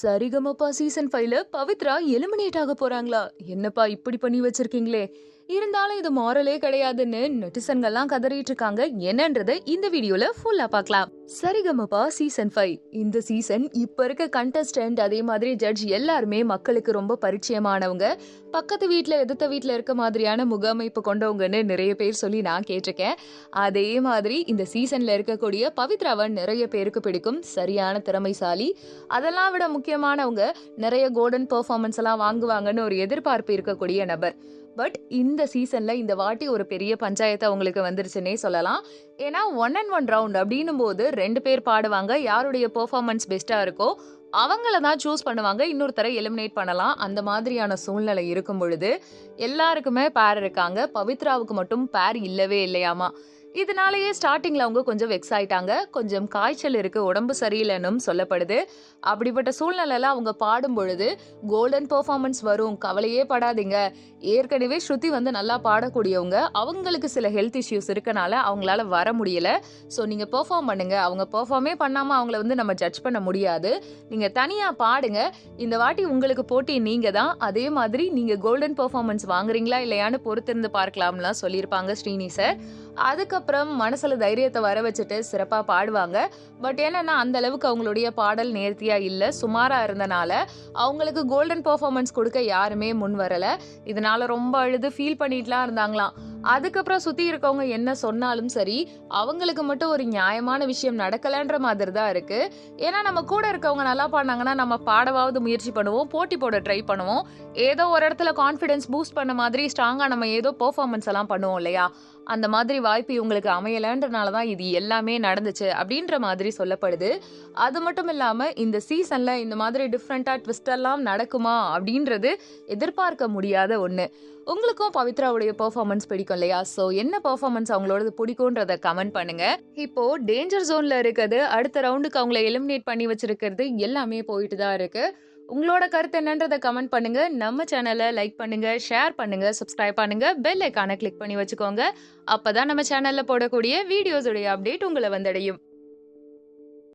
Sarigamapa season ஃபைவ்ல Pavithra eliminate ஆக போறாங்களா? என்னப்பா இப்படி பண்ணி வச்சிருக்கீங்களே? இருந்தாலும் இது மாரலே கிடையாதுன்னு நெட்டிசன்கள்லாம் கதறிட்டு இருக்காங்க என்னன்றதை இந்த வீடியோல ஃபுல்லா பார்க்கலாம். சரிகமபா சீசன் ஃபைவ் இந்த சீசன் இப்ப இருக்க கண்டஸ்டன்ட் அதே மாதிரி ஜட்ஜ் எல்லாருமே மக்களுக்கு ரொம்ப பரிச்சயமானவங்க. பக்கத்து வீட்டில் எதிர்த்த வீட்டில் இருக்க மாதிரியான முகமைப்பு கொண்டவங்கன்னு நிறைய பேர் சொல்லி நான் கேட்டிருக்கேன். அதே மாதிரி இந்த சீசன்ல இருக்கக்கூடிய பவித்ராவன் நிறைய பேருக்கு பிடிக்கும். சரியான திறமைசாலி. அதெல்லாம் விட முக்கியமானவங்க நிறைய கோல்டன் பெர்ஃபார்மன்ஸ் எல்லாம் வாங்குவாங்கன்னு ஒரு எதிர்பார்ப்பு இருக்கக்கூடிய நபர். பட் இந்த சீசன்ல இந்த வாட்டி ஒரு பெரிய பஞ்சாயத்து அவங்களுக்கு வந்துருச்சுன்னே சொல்லலாம். ஏன்னா ஒன் அண்ட் ஒன் ரவுண்ட் அப்படின்னும் போது ரெண்டு பேர் பாடுவாங்க. யாருடைய பெர்ஃபார்மன்ஸ் பெஸ்டா இருக்கோ அவங்கள தான் சூஸ் பண்ணுவாங்க. இன்னொருத்தரை எலிமினேட் பண்ணலாம். அந்த மாதிரியான சூழ்நிலை இருக்கும் பொழுது எல்லாருக்குமே பேர் இருக்காங்க. பவித்ராவுக்கு மட்டும் பேர் இல்லவே இல்லையாமா. இதனாலேயே ஸ்டார்டிங்கில் அவங்க கொஞ்சம் வெக்ஸ் ஆயிட்டாங்க. கொஞ்சம் காய்ச்சல் இருக்குது உடம்பு சரியில்லைன்னும் சொல்லப்படுது. அப்படிப்பட்ட சூழ்நிலையில் அவங்க பாடும் பொழுது கோல்டன் பெர்ஃபார்மன்ஸ் வரும். கவலையே படாதீங்க. ஏற்கனவே ஸ்ருதி வந்து நல்லா பாடக்கூடியவங்க. அவங்களுக்கு சில ஹெல்த் இஷ்யூஸ் இருக்கனால அவங்களால வர முடியல. ஸோ நீங்கள் பெர்ஃபார்ம் பண்ணுங்க. அவங்க பெர்ஃபார்மே பண்ணாமல் அவங்கள வந்து நம்ம ஜட்ஜ் பண்ண முடியாது. நீங்கள் தனியாக பாடுங்க. இந்த வாட்டி உங்களுக்கு போட்டி நீங்கள் தான். அதே மாதிரி நீங்கள் கோல்டன் பெர்ஃபார்மன்ஸ் வாங்குறீங்களா இல்லையான்னு பொறுத்திருந்து பார்க்கலாம்லாம் சொல்லியிருப்பாங்க ஸ்ரீனி சார் அதுக்கப்புறம் மனசுல தைரியத்தை வர வச்சுட்டு சிறப்பா பாடுவாங்க. பட் என்னன்னா அந்த அளவுக்கு அவங்களுடைய பாடல் நேர்த்தியா இல்ல. சுமாரா இருந்தனால அவங்களுக்கு கோல்டன் பெர்ஃபார்மன்ஸ் கொடுக்க யாருமே முன் வரல. இதனால ரொம்ப அழுது ஃபீல் பண்ணிட்டுலாம் இருந்தாங்களாம். அதுக்கப்புறம் சுத்தி இருக்கவங்க என்ன சொன்னாலும் சரி அவங்களுக்கு மட்டும் ஒரு நியாயமான விஷயம் நடக்கலைன்ற மாதிரி தான் இருக்கு. ஏன்னா நம்ம கூட இருக்கவங்க நல்லா பண்ணாங்கன்னா நம்ம பாடவாவது முயற்சி பண்ணுவோம் போட்டி போட ட்ரை பண்ணுவோம். ஏதோ ஒரு இடத்துல கான்ஃபிடன்ஸ் பூஸ்ட் பண்ண மாதிரி ஸ்ட்ராங்கா நம்ம ஏதோ பெர்ஃபார்மன்ஸ் எல்லாம் பண்ணுவோம் இல்லையா? அந்த மாதிரி வாய்ப்பு இவங்களுக்கு அமையலன்றனால தான் இது எல்லாமே நடந்துச்சு அப்படின்ற மாதிரி சொல்லப்படுது. அது மட்டும் இல்லாமல் இந்த சீசனில் இந்த மாதிரி டிஃப்ரெண்ட்டாக ட்விஸ்டெல்லாம் நடக்குமா அப்படின்றது எதிர்பார்க்க முடியாத ஒன்று உங்களுக்கும் பவித்ராவுடைய பெர்ஃபார்மன்ஸ் பிடிக்கும்? இல்லையா? ஸோ என்ன பெர்ஃபார்மன்ஸ் அவங்களோடது பிடிக்கும்ன்றத கமெண்ட் பண்ணுங்க. இப்போ டேஞ்சர் ஜோன்ல இருக்கிறது அடுத்த ரவுண்டுக்கு அவங்கள எலிமினேட் பண்ணி வச்சிருக்கிறது எல்லாமே போயிட்டு தான் இருக்கு. உங்களோட கருத்து என்னன்றதை கமெண்ட் பண்ணுங்க. நம்ம சேனலை லைக் பண்ணுங்க ஷேர் பண்ணுங்க சப்ஸ்கிரைப் பண்ணுங்க பெல் ஐக்கானை கிளிக் பண்ணி வச்சுக்கோங்க. அப்பதான் நம்ம சேனல்ல போடக்கூடிய வீடியோஸுடைய அப்டேட் உங்களை வந்தடையும்.